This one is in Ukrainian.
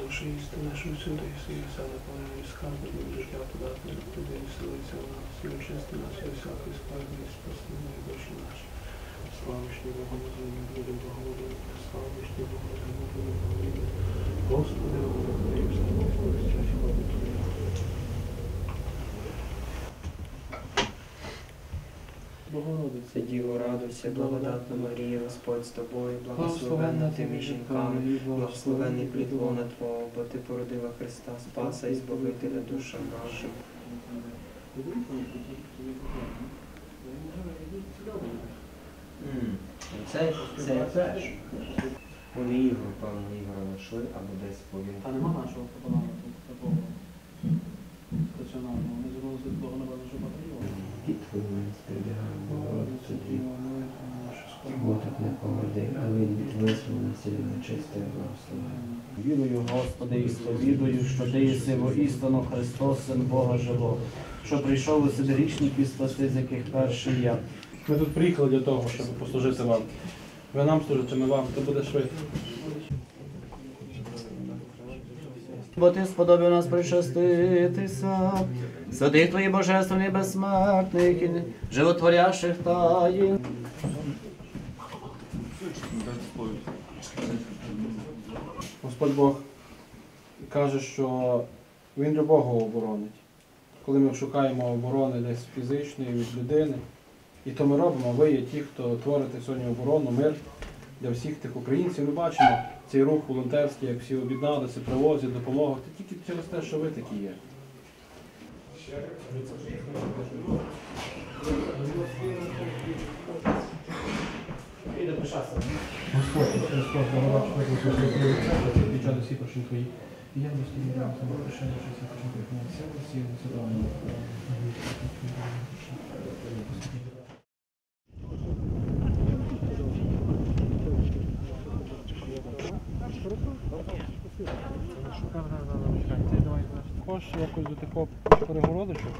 Душі істини, що всюди і все наповнений скарб, і будеш я подати туди, і силиться в нас, і очисти нас, і всякої скарби, і спаси мої душі наші. Слава, що Богом, і славишні Богомозині, люди Богомозині. Господи, Господи, і все Господи, ходить Твоє. Богородице, Діво, радуйся, благодатна Марія, Господь з тобою, благословенна ти між жінками, благословенний плід лона Твого, бо ти породила Христа, Спаса і Збавителя душам нашим. Це, це теж. Вони Ігор, певно, Ігора знайшли, або десь бо він. Та нема нашого тут такого стаціонарного. Ми зробили з того, напевно, що. Він від визволення нечистої благословення. Вірую, Господи, і сповідую, що Ти єси воістину Христос, Син Бога Живого, що прийшов у седерічників спасти, з яких перший я. Ми тут приїхали для того, щоб послужити вам. Ви нам служите, ми вам, то буде швидко. Бо ти сподобав нас причаститися, сади твої божественні безсмертних і животворящих таїн. Господь Бог каже, що Він любого оборонить. Коли ми шукаємо оборони десь фізичної від людини, і то ми робимо, ви є ті, хто творите сьогодні оборону, мир для всіх тих українців. Ми бачимо цей рух волонтерський, як всі об'єдналися, привозять допомогу. Це тільки через те, що ви такі є. Господь, Христос, дорога, що ви під добре. Якось до такого перегородочок?